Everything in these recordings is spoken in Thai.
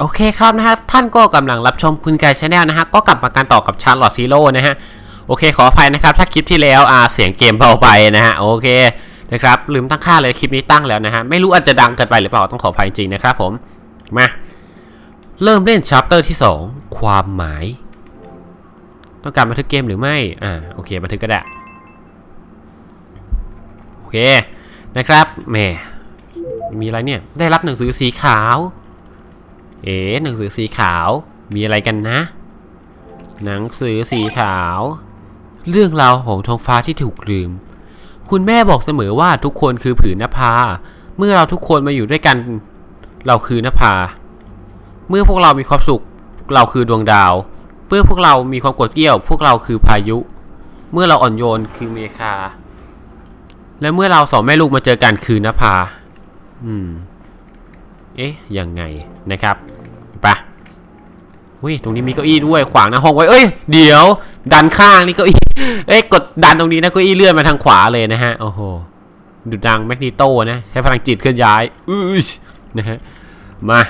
โอเคครับนะฮะท่านก็กำลังรับชมคุณกายชาแนลนะฮะก็กลับมาการต่อกับชาร์ลอตซีโร่นะฮะโอเคขออภัยนะครับ ถ้าคลิปที่แล้วอ่าเสียงเกมเบาไปนะฮะโอเคนะครับลืมตั้งค่าเลยคลิปนี้ตั้งแล้วนะฮะไม่รู้อาจจะดังเกินไปหรือเปล่าต้องขออภัยจริงนะครับผมมาเริ่มเล่นชัปเตอร์ที่ 2 ความหมาย ต้องการบันทึกเกมหรือไม่อ่าโอเคบันทึกก็ได้โอเคนะครับแหมมีอะไรเนี่ยได้รับหนังสือสีขาว เอ๋หนังสือสีขาวมีอะไรกันนะ หนังสือสีขาว เรื่องราวของท้องฟ้าที่ถูกลืม คุณแม่บอกเสมอว่าทุกคนคือผืนนภา เมื่อเราทุกคนมาอยู่ด้วยกัน เราคือนภา เมื่อพวกเรามีความสุข เราคือดวงดาว เมื่อพวกเรามีความกดเกลี้ยว พวกเราคือพายุ เมื่อเราอ่อนโยนคือเมคา และเมื่อเราสองแม่ลูกมาเจอกันคือนภา อืม เอ๊ะยังไงนะครับ อุ้ยตรงนี้มีเก้าอี้ด้วยขวางหน้าห้องไว้เอ้ยเดี๋ยว ดันข้างนี่เก้าอี้เอ้ยกดดันตรงนี้นะเก้าอี้เลื่อนมาทางขวาเลยนะฮะโอ้โหดูดังแมกนิโตนะใช้พลังจิตเคลื่อนย้ายอือนะฮะมา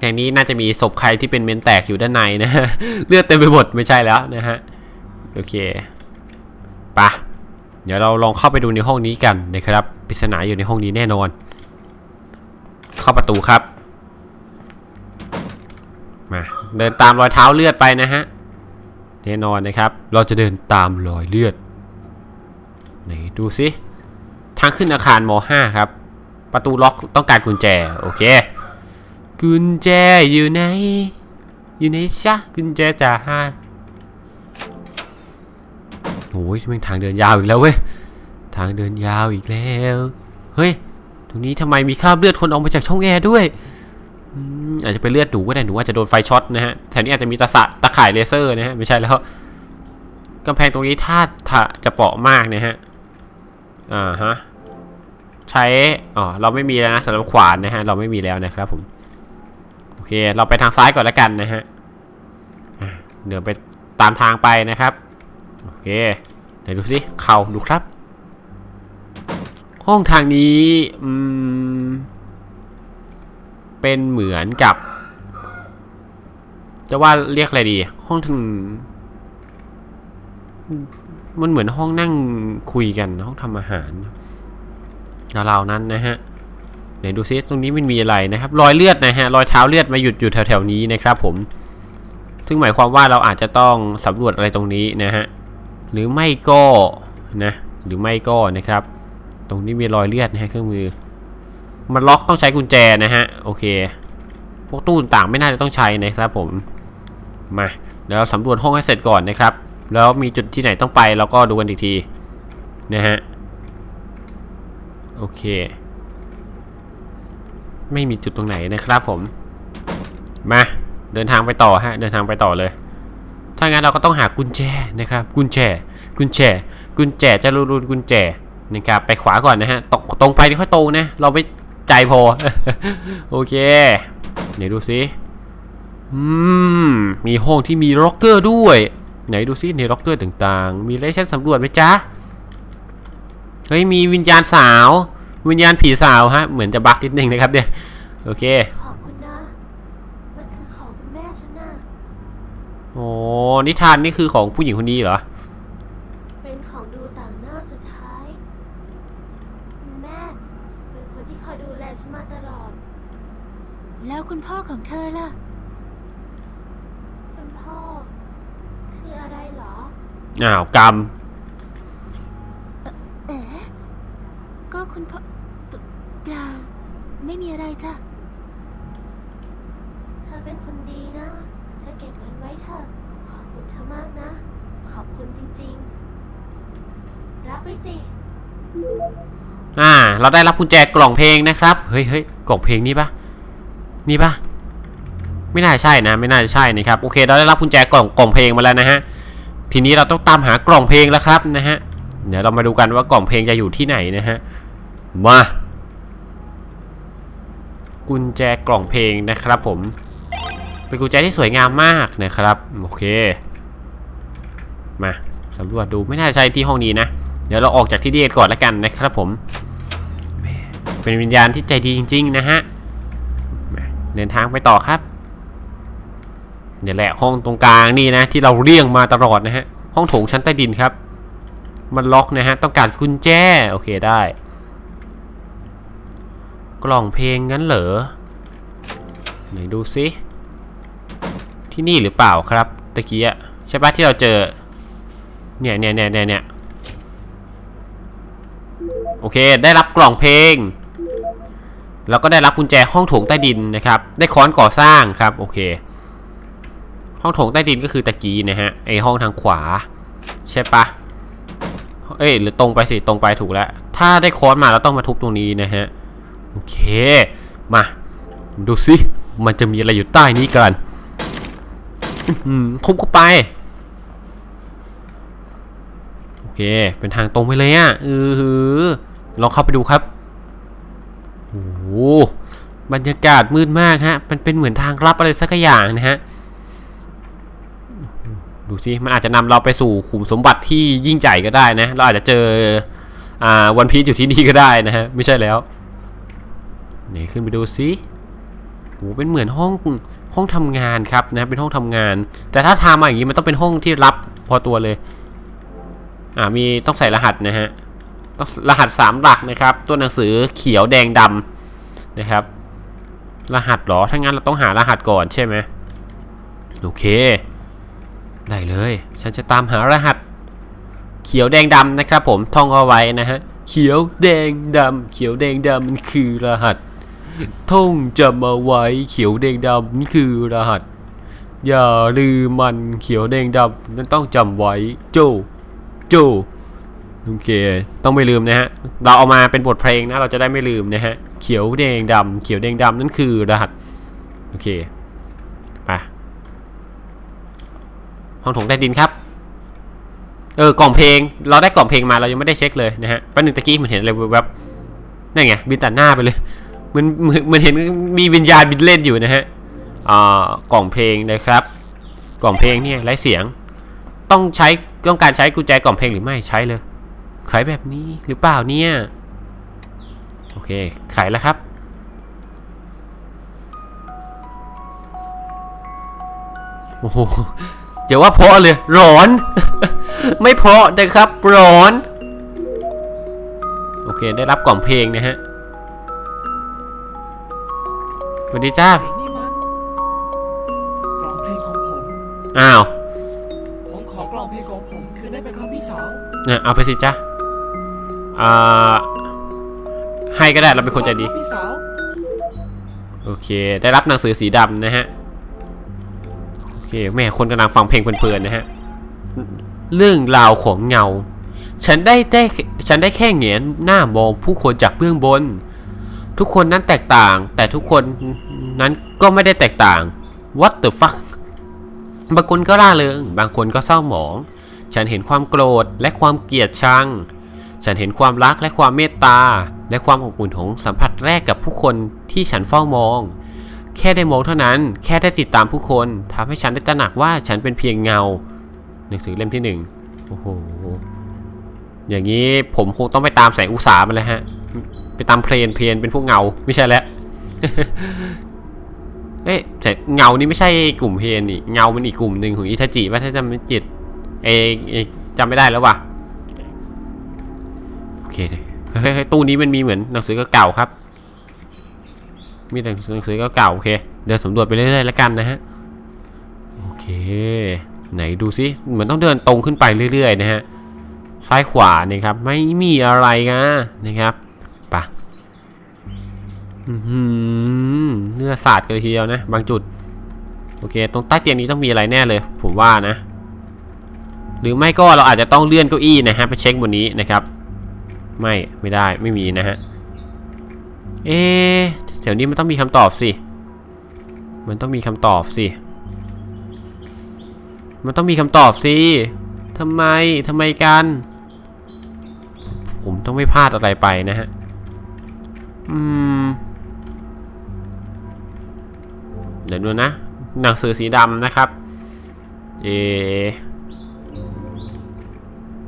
อย่างนี้น่าจะมีศพใครที่เป็นเมนแตกอยู่ด้านในนะฮะเลือดเต็มไปหมดไม่ใช่แล้วนะฮะโอเคปะเดี๋ยวเราลองเข้าไปดูในห้องนี้กันนะครับปริศนาอยู่ในห้องนี้แน่นอน เข้าประตูครับ มาเดินตามรอยเท้าเลือดไปนะฮะแน่นอนนะครับ เราจะเดินตามรอยเลือดไหนดูสิทางขึ้นอาคารม .5 ครับ ประตูล็อกต้องการกุญแจ โอเค กุญแจอยู่ไหน อยู่ไหนชะกุญแจจ่าห้าโอ้ยมันทางเดินยาวอีกแล้วเว้ย ทางเดินยาวอีกแล้ว เฮ้ย ตรงนี้ทำไมมีคราบเลือดคนออกมาจากช่องแอร์ด้วย อาจจะเป็นเลือดหนูก็ได้หนูอาจจะโดนไฟช็อตนะฮะแถวนี้อาจจะมีตะสะตะข่ายเลเซอร์นะฮะไม่ใช่แล้วกำแพงตรงนี้ถ้าถ้าจะเปราะมากนะฮะอ่าฮะใช้อ๋อเราไม่มีแล้วนะสำหรับขวานนะฮะเราไม่มีแล้วนะครับผมโอเค เราไปทางซ้ายก่อนแล้วกันนะฮะอะเดี๋ยวไปตามทางไปนะครับโอเคไหนดูสิเข่าดูครับ ห้องทางนี้อืม เป็นเหมือนกับ จะว่าเรียกอะไรดี ห้องทางมันเหมือนห้องนั่งคุยกันห้องทำอาหารเรานั้นนะฮะไหนดูซิตรงนี้มันมีอะไรนะครับ รอยเลือดนะฮะรอยเท้าเลือดมาหยุดอยู่แถวๆนี้นะครับผม ซึ่งหมายความว่าเราอาจจะต้องสำรวจอะไรตรงนี้นะฮะหรือไม่ก็นะหรือไม่ก็นะครับ ตรงนี้มีรอยเลือดนะฮะเครื่องมือ มันล็อกต้องใช้กุญแจนะฮะ โอเค พวกตู้ต่างไม่น่าจะต้องใช้นะครับผม มาเดี๋ยวเราสำรวจห้องให้เสร็จก่อนนะครับ แล้วมีจุดที่ไหนต้องไปเราก็ดูกันอีกทีนะฮะ โอเค ไม่มีจุดตรงไหนนะครับผม มาเดินทางไปต่อฮะ เดินทางไปต่อเลย ถ้างั้นเราก็ต้องหากุญแจนะครับ กุญแจ กุญแจ กุญแจจะรูนกุญแจนะครับไปขวาก่อนนะฮะตรงตรงไปที่ค่อยตรงนะ เราไป ใจพอ โอเค ไหนดูซิอืม มีห้องที่มีล็อกเกอร์ด้วย ไหนดูซิในล็อกเกอร์ต่างๆ มีอะไรให้ฉันสำรวจไหมจ๊ะ เฮ้ย มีวิญญาณสาว วิญญาณผีสาวฮะ เหมือนจะบักนิดนึงนะครับเนี่ย โอเค ขอบคุณนะ มันคือของคุณแม่ฉันนะโอ้นิทานนี่คือของผู้หญิงคนนี้เหรอ เป็นของดูต่างหน้าสุดท้าย คุณแม่ เป็นคนที่คอยดูแลฉันมาตลอด แล้วคุณพ่อของเธอล่ะ คุณพ่อ คืออะไรเหรอ อ้าวกรรม เอ๋ก็คุณพ่อเปเปล่าไม่มีอะไรจ้ะ เธอเป็นคนดีนะ เธอเก็บมันไว้เถอะขอบคุณเธอมากนะ ขอบคุณจริงๆ รับไปสิ อ่า เราได้รับกุญแจกล่องเพลงนะครับ เฮ้ยเฮ้ยกล่องเพลงนี่ปะนี่ปะไม่น่าใช่นะ ไม่น่าจะใช่นะครับ โอเค เราได้รับกุญแจกล่องกล่องเพลงมาแล้วนะฮะ ทีนี้เราต้องตามหากล่องเพลงแล้วครับนะฮะ เดี๋ยวเรามาดูกันว่ากล่องเพลงจะอยู่ที่ไหนนะฮะ มา กุญแจกล่องเพลงนะครับ ผม เป็นกุญแจที่สวยงามมากนะครับ โอเค มาสำรวจดูไม่น่าใช่ที่ห้องนี้นะ เดี๋ยวเราออกจากที่นี่กันก่อนแล้วกันนะครับผม เป็นวิญญาณที่ใจดีจริง ๆ นะฮะเดินทางไปต่อครับเนี่ยวแหละห้องตรงกลางนี่นะ ที่เราเรียงมาตลอดนะฮะ ห้องโถงชั้นใต้ดินครับ มันล็อกนะฮะ ต้องการกุญแจ โอเคได้ กล่องเพลงงั้นเหรอไหนดูซิที่นี่หรือเปล่าครับตะกี้อะใช่ปะที่เราเจอ เนี่ยเนี่ยเนี่ยเนี่ยเนี่ย โอเค ได้รับกล่องเพลง แล้วก็ได้รับกุญแจห้องโถงใต้ดินนะครับ ได้ค้อนก่อสร้างครับ โอเค ห้องโถงใต้ดินก็คือตะกี้นะฮะ ไอห้องทางขวา ใช่ปะเอ้ยหรือตรงไปสิ ตรงไปถูกแล้ว ถ้าได้ค้อนมาเราต้องมาทุบตรงนี้นะฮะ โอเค มา ดูสิ มันจะมีอะไรอยู่ใต้นี้กันทุบเข้าไป โอเค เป็นทางตรงไปเลยอะเออหือ ลองเข้าไปดูครับโอ้โหบรรยากาศมืดมากฮะ มันเป็นเหมือนทางลับอะไรสักอย่างนะฮะ ดูสิ มันอาจจะนำเราไปสู่ขุมสมบัติที่ยิ่งใหญ่ก็ได้นะ เราอาจจะเจออ่าวันพีชอยู่ที่นี่ก็ได้นะฮะ ไม่ใช่แล้วไหนขึ้นไปดูสิโหเป็นเหมือนห้องห้องทำงานครับนะ เป็นห้องทำงาน แต่ถ้าทำมาอย่างนี้มันต้องเป็นห้องที่รับพอตัวเลย อ่า มีต้องใส่รหัสนะฮะ รหัสสามหลักนะครับ ตัวหนังสือเขียวแดงดำนะครับ รหัสหรอถ้างั้นเราต้องหารหัสก่อนใช่ไหมโอเค ได้เลย ฉันจะตามหารหัส เขียวแดงดำนะครับ ผมท่องเอาไว้นะฮะเขียวแดงดำเขียวแดงดำมันคือรหัสท่องจำเอาไว้เขียวแดงดำนี่คือรหัส อย่าลืมมันเขียวแดงดำนั่นต้องจำไว้โจโจ โอเค ต้องไม่ลืมนะฮะ เราเอามาเป็นบทเพลงนะ เราจะได้ไม่ลืมนะฮะ เขียวแดงดำเขียวแดงดำนั่นคือรหัส โอเค ไป ห้องถงใต้ดินครับ เออ กล่องเพลง เราได้กล่องเพลงมา เรายังไม่ได้เช็คเลยนะฮะแป๊บนึงตะกี้เหมันเห็นอะไรแวบๆนั่นไง บินตัดหน้าไปเลยเหมันเหมือนเหมันเห็นมีวิญญาณบินเล่นอยู่นะฮะ อ่า กล่องเพลงนะครับ กล่องเพลงเนี่ยไร้เสียง ต้องใช้ ต้องการใช้กุญแจกล่องเพลงหรือไม่ ใช้เลย ขายแบบนี้หรือเปล่าเนี่ย โอเค ขายแล้วครับ โอ้โหอย่าว่าเพราะเลย ร้อน ไม่เพราะนะครับ ร้อน โอเค ได้รับกล่องเพลงนะฮะสวัสดีจ้าเพลงนี่มันกลองเพลงของผม อ้าว ผมขอกลองเพลงของผม คืนได้ไหมครับพี่สาวเนี่ยเอาไปสิจ้า อ่าให้ก็ได้เราเป็นคนใจดี พี่สาวโอเค ได้รับหนังสือสีดำนะฮะ โอเค แม่คนกำลังฟังเพลงเพลินๆนะฮะ เรื่องราวของเงา ฉันได้ได้ฉันได้แค่เหงียนหน้ามองผู้คนจากเบื้องบน ทุกคนนั้นแตกต่าง แต่ทุกคนนั้นก็ไม่ได้แตกต่าง What the fuck บางคนก็ร่าเริง บางคนก็เศร้าหมอง ฉันเห็นความโกรธและความเกลียดชัง ฉันเห็นความรักและความเมตตา และความอบอุ่นของสัมผัสแรกกับผู้คนที่ฉันเฝ้ามอง แค่ได้มองเท่านั้น แค่ได้ติดตามผู้คนทำให้ฉันได้ตระหนักว่าฉันเป็นเพียงเงา หนังสือเล่มที่หนึ่งโอ้โห อย่างนี้ผมคงต้องไปตามแสงอุตสามันเลยฮะ ไปตามเพลนเพลนเป็นพวกเงา ไม่ใช่แล้วเอ๊ะแต่เงานี่ไม่ใช่กลุ่มเพลนนี่ เงามันอีกกลุ่มหนึ่งของอิทาจิว่าถ้าจำไม่จิตเอเอจำไม่ได้แล้วว่ะ เคเลยเฮ้ยตู้นี้มันมีเหมือนหนังสือเก่าครับ มีแต่หนังสือเก่าโอเค เดินสำรวจไปเรื่อยๆแล้วกันนะฮะ โอเค ไหนดูซิเหมือนต้องเดินตรงขึ้นไปเรื่อยๆนะฮะ ซ้ายขวานี่ครับ ไม่มีอะไรนะนะครับปะอื้อหือเนื้อสาดกันทีเดียวนะ บางจุด โอเค ตรงใต้เตียงนี้ต้องมีอะไรแน่เลย ผมว่านะ หรือไม่ก็เราอาจจะต้องเลื่อนเก้าอี้นะฮะไปเช็คบนนี้นะครับ ไม่ไม่ได้ไม่มีนะฮะ เอ๊แถวนี้มันต้องมีคำตอบสิ มันต้องมีคำตอบสิ มันต้องมีคำตอบสิทำไมทำไมกัน ผมต้องไม่พลาดอะไรไปนะฮะ อืม เดี๋ยวดูนะ หนังสือสีดำนะครับ เอ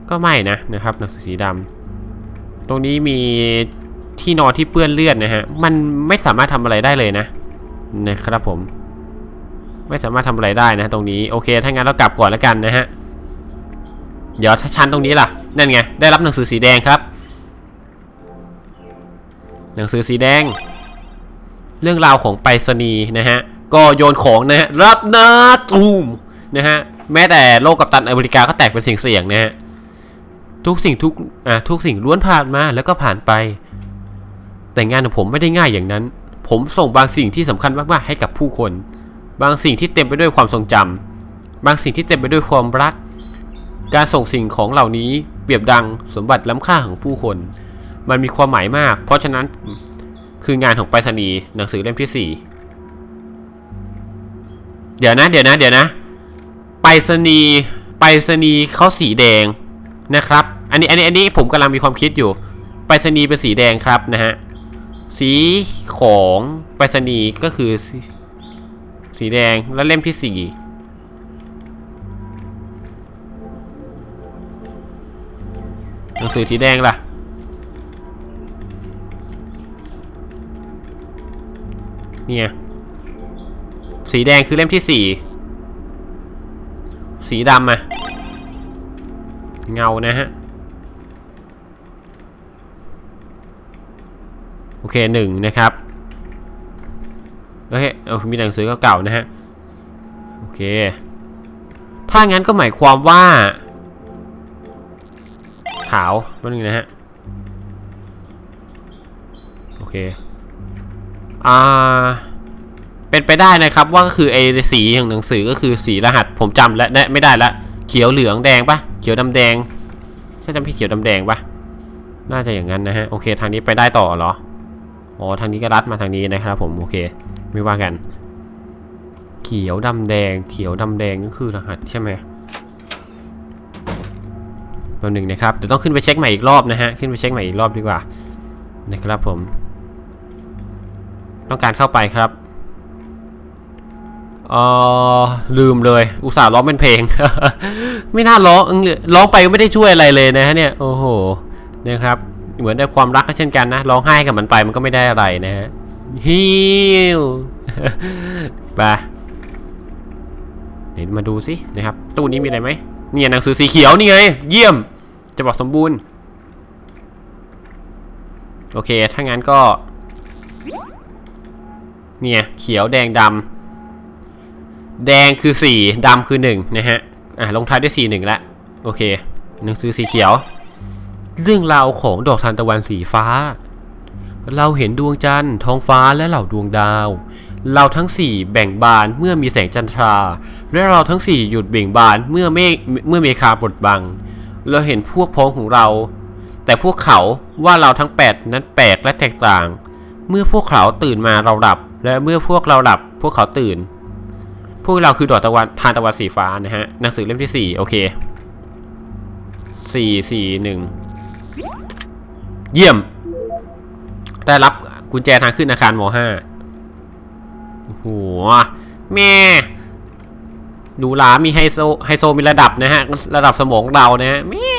ก็ไม่นะนะครับ หนังสือสีดำ ตรงนี้มีที่นอนที่เปื้อนเลือดนะฮะ มันไม่สามารถทำอะไรได้เลยนะนะครับผม ไม่สามารถทำอะไรได้นะตรงนี้โอเค ถ้างั้นเรากลับก่อนแล้วกันนะฮะ เดี๋ยวชั้นตรงนี้ล่ะ นั่นไง ได้รับหนังสือสีแดงครับ หนังสือสีแดง เรื่องราวของไปรษณีย์นะฮะ ก็โยนของนะฮะ รับนะตูมนะฮะ แม้แต่โลกกัปตันอเมริกาก็แตกเป็นเสียงๆนะฮะ ทุกสิ่งทุกอะทุกสิ่งล้วนผ่านมาแล้วก็ผ่านไป แต่งานของผมไม่ได้ง่ายอย่างนั้น ผมส่งบางสิ่งที่สำคัญมากๆให้กับผู้คน บางสิ่งที่เต็มไปด้วยความทรงจำบางสิ่งที่เต็มไปด้วยความรัก การส่งสิ่งของเหล่านี้เปรียบดังสมบัติล้ำค่าของผู้คน มันมีความหมายมาก เพราะฉะนั้นคืองานของไปรษณีย์หนังสือเล่มที่สี่เดี๋ยวนะ เดี๋ยวนะ เดี๋ยวนะ ไปรษณีย์ไปรษณีย์เขาสีแดงนะครับ อันนี้อันนี้อันนี้ผมกำลังมีความคิดอยู่ ไปรษณีย์เป็นสีแดงครับนะฮะ สีของไปรษณีย์ก็คือสีสีแดงแล้วเล่มที่สี่หนังสือสีแดงล่ะ เนี่ย สีแดงคือเล่มที่สี่สีดำอะเงานะฮะ อเคหนึ่งนะครับโอเคเอามีหนังสือเก่าๆนะฮะโอเค ถ้างั้นก็หมายความว่า ขาวแป๊บนึงนะฮะโอเคอ่าเป็นไปได้นะครับว่าก็คือไอ้สีของหนังสือก็คือสีรหัสผมจำและและไม่ได้ละเขียวเหลืองแดงปะเขียวดำแดงใช่จำพี่เขียวดำแดงปะน่าจะอย่างนั้นนะฮะโอเคทางนี้ไปได้ต่อเหรอ อ๋อทางนี้ก็รัดมาทางนี้นะครับผมโอเค ไม่ว่ากัน เขียวดำแดง เขียวดำแดงก็คือรหัสใช่ไหมแป๊บหนึ่งนะครับเดี๋ยวต้องขึ้นไปเช็คใหม่อีกรอบนะฮะขึ้นไปเช็คใหม่อีกรอบดีกว่านะครับผม ต้องการเข้าไปครับเออลืมเลย อุตส่าห์ร้องเป็นเพลง ไม่น่าร้องร้องไปก็ไม่ได้ช่วยอะไรเลยนะฮะเนี่ยโอ้โหนะครับ เหมือนได้ความรักก็เช่นกันนะร้องไห้กับมันไปมันก็ไม่ได้อะไรนะฮะฮิวไปเดี๋ยวมาดูสินะครับ ตู้นี้มีอะไรไหมเนี่ยหนังสือสีเขียวนี่ไง เยี่ยมจะบอกสมบูรณ์ โอเค ถ้างั้นก็ เนี่ย เขียวแดงดำแดงคือสี่ดำคือหนึ่งนะฮะ อะลงท้ายด้วยสี่หนึ่งละโอเค หนังสือสีเขียว เรื่องราวของดอกทานตะวันสีฟ้า เราเห็นดวงจันทร์ท้องฟ้าและเหล่าดวงดาว เราทั้งสี่แบ่งบานเมื่อมีแสงจันทรา และเราทั้งสี่หยุดเบ่งบานเมื่อเมฆเมื่อเมฆาบดบัง เราเห็นพวกพ้องของเรา แต่พวกเขาว่าเราทั้งแปดนั้นแปลกและแตกต่าง เมื่อพวกเขาตื่นมาเราหลับ และเมื่อพวกเราหลับ พวกเขาตื่น พวกเราคือดอกตะวันทานตะวันสีฟ้านะฮะหนังสือเล่มที่สี่โอเคสี่สี่หนึ่ง เยี่ยม ได้รับกุญแจทางขึ้นอาคารม .5 โอ้โหแม่ดูหลามีไฮโซไฮโซมีระดับนะฮะ ระดับสมองเรานะฮะแม่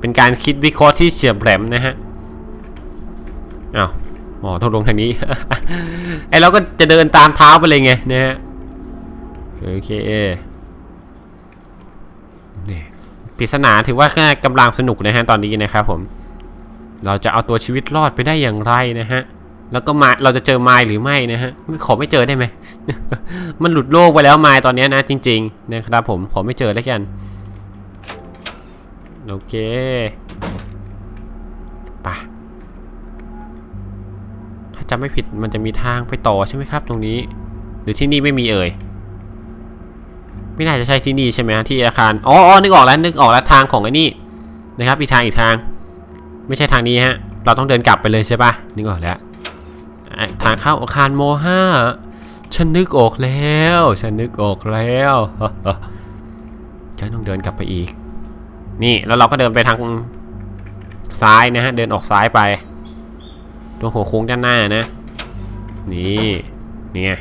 เป็นการคิดวิเคราะห์ที่เฉียบแหลมนะฮะอ้าวอ๋อต้องลงทางนี้ ไอเราก็จะเดินตามเท้าไปเลยไงนะฮะโอเค ปริศนาถือว่ากำลังสนุกนะฮะตอนนี้นะครับผม เราจะเอาตัวชีวิตรอดไปได้อย่างไรนะฮะ แล้วก็มาเราจะเจอไม้หรือไม่นะฮะขอไม่เจอได้ไหม มันหลุดโลกไปแล้วไม้ตอนนี้นะจริงๆนะครับผมขอไม่เจอแล้วกัน โอเคไปถ้าจำไม่ผิดมันจะมีทางไปต่อใช่ไหมครับ ตรงนี้ หรือที่นี่ไม่มีเอ่ย ไม่น่าจะใช่ที่นี่ใช่ไหมที่อาคารอ๋ออ๋อนึกออกแล้วนึกออกแล้วทางของไอ้นี่นะครับอีกทางอีกทาง ไม่ใช่ทางนี้ฮะ เราต้องเดินกลับไปเลยใช่ปะนึกออกแล้วทางเข้าอาคารโมห้าฉันนึกออกแล้ว ฉันนึกออกแล้วฉันต้องเดินกลับไปอีก นี่แล้วเราก็เดินไปทางซ้ายนะฮะเดินออกซ้ายไป ตัวหัวโค้งด้านหน้านะ นี่นี่ไง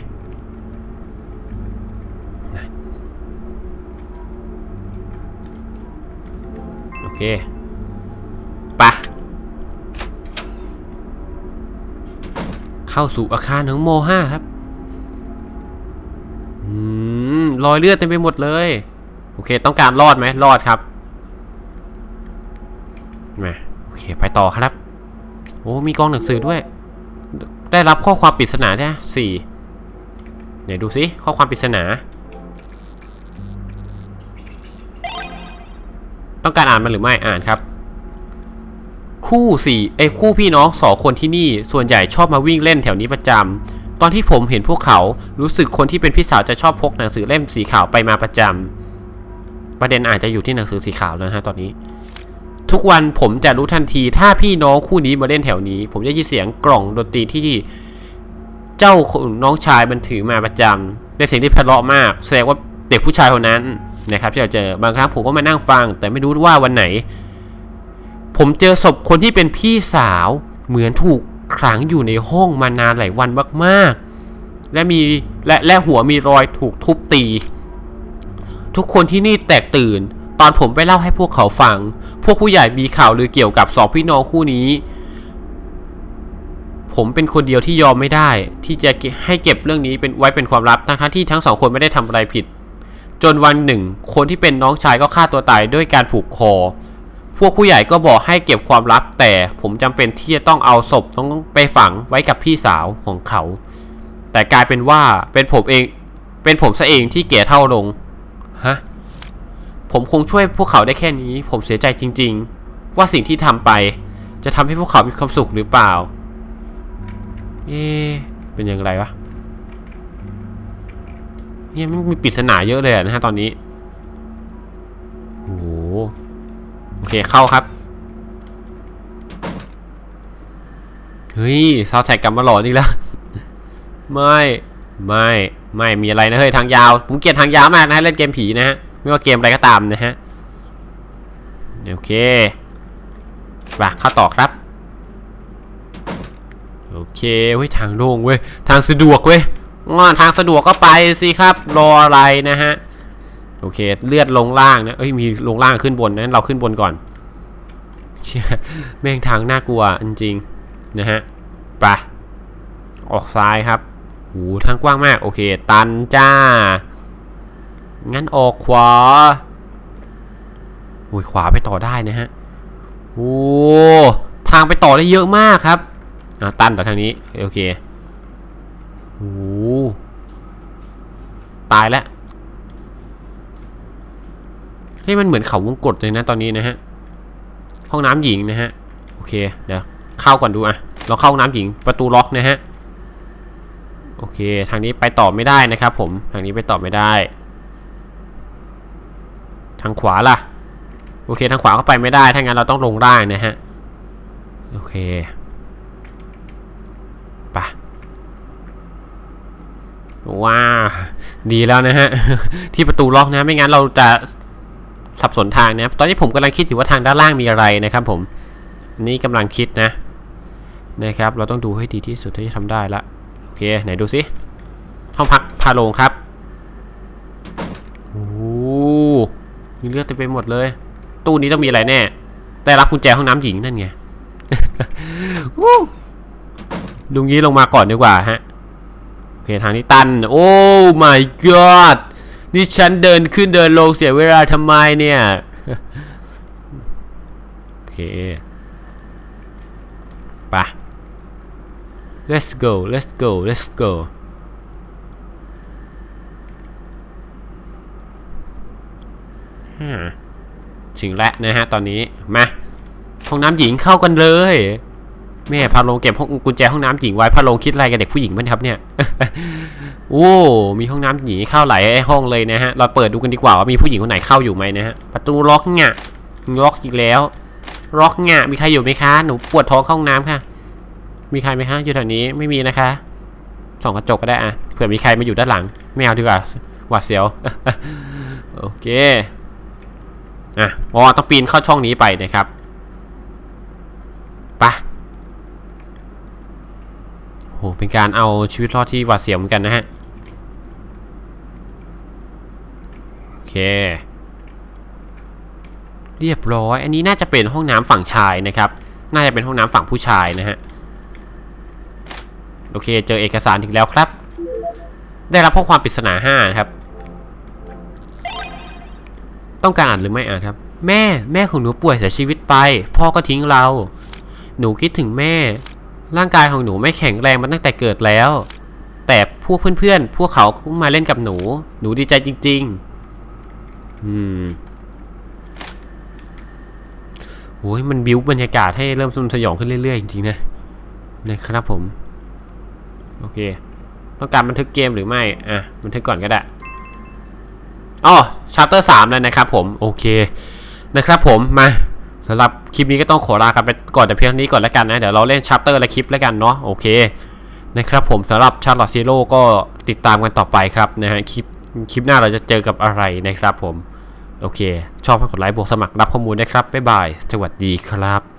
เคไปเข้าสู่อาคารของโมห้าครับอืมรอยเลือดเต็มไปหมดเลย โอเค ต้องการรอดไหมรอดครับมาโอเค ไปต่อครับ โอ้ มีกองหนังสือด้วย ได้รับข้อความปริศนาเนี่ยสี่ไหนดูสิข้อความปริศนา ต้องการอ่านมันหรือไม่อ่านครับ คู่สี่เอ้คู่พี่น้องสองคนที่นี่ส่วนใหญ่ชอบมาวิ่งเล่นแถวนี้ประจำตอนที่ผมเห็นพวกเขารู้สึกคนที่เป็นพี่สาวจะชอบพกหนังสือเล่มสีขาวไปมาประจำประเด็นอาจจะอยู่ที่หนังสือสีขาวแล้วนะฮะตอนนี้ ทุกวันผมจะรู้ทันที ถ้าพี่น้องคู่นี้มาเล่นแถวนี้ ผมจะยินเสียงกล่องดนตรีที่เจ้าน้องชายมันถือมาประจำเป็นเสียงที่ไพเราะมาก แสดงว่าเด็กผู้ชายคนนั้น นะครับที่เราเจอบางครั้งผมก็มานั่งฟัง แต่ไม่รู้ว่าวันไหน ผมเจอศพคนที่เป็นพี่สาวเหมือนถูกขังอยู่ในห้องมานานหลายวันมากๆ และมีและและหัวมีรอยถูกทุบตี ทุกคนที่นี่แตกตื่น ตอนผมไปเล่าให้พวกเขาฟัง พวกผู้ใหญ่มีข่าวลือเกี่ยวกับสองพี่น้องคู่นี้ ผมเป็นคนเดียวที่ยอมไม่ได้ ที่จะให้เก็บเรื่องนี้เป็นไว้เป็นความลับทั้งที่ทั้งสองคนไม่ได้ทำอะไรผิด จนวันหนึ่ง คนที่เป็นน้องชายก็ฆ่าตัวตายด้วยการผูกคอ พวกผู้ใหญ่ก็บอกให้เก็บความลับ แต่ผมจำเป็นที่จะต้องเอาศพต้องไปฝังไว้กับพี่สาวของเขา แต่กลายเป็นว่าเป็นผมเอง เป็นผมซะเองที่เก๋เท่าลง ฮะ ผมคงช่วยพวกเขาได้แค่นี้ ผมเสียใจจริง ๆ ว่าสิ่งที่ทำไป จะทำให้พวกเขามีความสุขหรือเปล่า เอ๊เป็นอย่างไรวะ เนี่ยมันมีปริศนาเยอะเลยอะนะฮะตอนนี้โอ้โหโอเคเข้าครับ เฮ้ยซาวแท็กกลับมาหลอนอีกแล้ว ไม่ไม่ไม่มีอะไรนะเฮ้ยทางยาว ผมเกลียดทางยาวมากนะเล่นเกมผีนะฮะไม่ว่าเกมอะไรก็ตามนะฮะโอเคไปเข้าต่อครับ โอเคเว้ยทางโล่งเว้ยทางสะดวกเว้ย งอทางสะดวกก็ไปสิครับ รออะไรนะฮะ โอเค เลือดลงล่างนะเอ้ย มีลงล่างขึ้นบนนะเราขึ้นบนก่อน เชี่ย แม่งทางน่ากลัวจริงๆนะฮะไปออกซ้ายครับโหทางกว้างมาก โอเค ตันจ้า งั้นออกขวาโอ้ยขวาไปต่อได้นะฮะ โอ้ ทางไปต่อได้เยอะมากครับอ่าตันต่อทางนี้ โอเค โอ้ตายแล้วเฮ้ยมันเหมือนเขาวงกตเลยนะตอนนี้นะฮะ ห้องน้ำหญิงนะฮะ โอเค เดี๋ยวเข้าก่อนดูอะเราเข้าห้องน้ำหญิงประตูล็อกนะฮะ โอเค ทางนี้ไปต่อไม่ได้นะครับ ผม ทางนี้ไปต่อไม่ได้ ทางขวาล่ะ โอเค ทางขวาก็ไปไม่ได้ ถ้างั้นเราต้องลงล่างนะฮะ โอเคไป ว้าวดีแล้วนะฮะ ที่ประตูล็อกนะ ไม่งั้นเราจะสับสนทางนะ ตอนนี้ผมกำลังคิดอยู่ว่าทางด้านล่างมีอะไรนะครับผม นี่กำลังคิดนะ นะครับ เราต้องดูให้ดีที่สุดที่จะทำได้ละ โอเค ไหนดูสิ ห้องพักพาโลงครับ โอ้มีเลือดเต็มไปหมดเลย ตู้นี้ต้องมีอะไรแน่ได้รับกุญแจห้องน้ำหญิงนั่นไงวู้ดูงี้ลงมาก่อนดีกว่าฮะ เคทางนี้ตัน โอ้ my god นี่ฉันเดินขึ้นเดินลงเสียเวลาทำไมเนี่ย โอเคไป let's go let's go let's go ฮ่าถึงแล้วนะฮะตอนนี้ มาห้องน้ำหญิงเข้ากันเลย แม่พาลงเก็บห้องกุญแจห้องน้ำหญิงไว้พาลงคิดอะไรกับเด็กผู้หญิงบ้างครับเนี่ยโอ้ มีห้องน้ำหญิงเข้าหลายห้องเลยนะฮะ เราเปิดดูกันดีกว่าว่ามีผู้หญิงคนไหนเข้าอยู่ไหมนะฮะ ประตูล็อกเนี่ยล็อกอีกแล้ว ล็อกเนี่ยมีใครอยู่ไหมคะ หนูปวดท้องห้องน้ำค่ะ มีใครไหมคะ อยู่แถวนี้ไม่มีนะคะ ส่องกระจกก็ได้อะเผื่อมีใครมาอยู่ด้านหลัง ไม่เอาดีกว่า หวาดเสียว โอเค อะ อ๋อ ต้องปีนเข้าช่องนี้ไปนะครับ ไป หเป็นการเอาชีวิตรอดที่หวาดเสียวเหมือนกันนะฮะ โอเค เรียบร้อย อันนี้น่าจะเป็นห้องน้ำฝั่งชายนะครับ น่าจะเป็นห้องน้ำฝั่งผู้ชายนะฮะ โอเค เจอเอกสารอีกแล้วครับ ได้รับข้อความปริศนาห้าครับ ต้องการอ่านหรือไม่อ่านครับ แม่ แม่ของหนูป่วยเสียชีวิตไป พ่อก็ทิ้งเรา หนูคิดถึงแม่ ร่างกายของหนูไม่แข็งแรงมาตั้งแต่เกิดแล้ว แต่พวกเพื่อนๆ พวกเขาก็มาเล่นกับหนู หนูดีใจจริง ๆ อืมโอ้ยมันบิวบรรยากาศให้เริ่มสมสยองขึ้นเรื่อยๆ จริงๆนะนะครับผม โอเค ต้องการบันทึกเกมหรือไม่ อะ บันทึกก่อนก็ได้อ๋อชาร์เตอร์สามแล้วนะครับผม โอเค นะครับผม มา สำหรับคลิปนี้ก็ต้องขอลากันไปก่อนแต่เพียงเท่านี้ก่อนแล้วกันนะ เดี๋ยวเราเล่นชัปเตอร์และคลิปแล้วกันเนาะโอเคนะครับผมสำหรับชาร์ลอตซีโร่ก็ติดตามกันต่อไปครับนะฮะคลิปคลิปหน้าเราจะเจอกับอะไรนะครับผม โอเค ชอบให้กดไลค์บวกสมัครรับข้อมูลได้ครับบ๊ายบาย สวัสดีครับ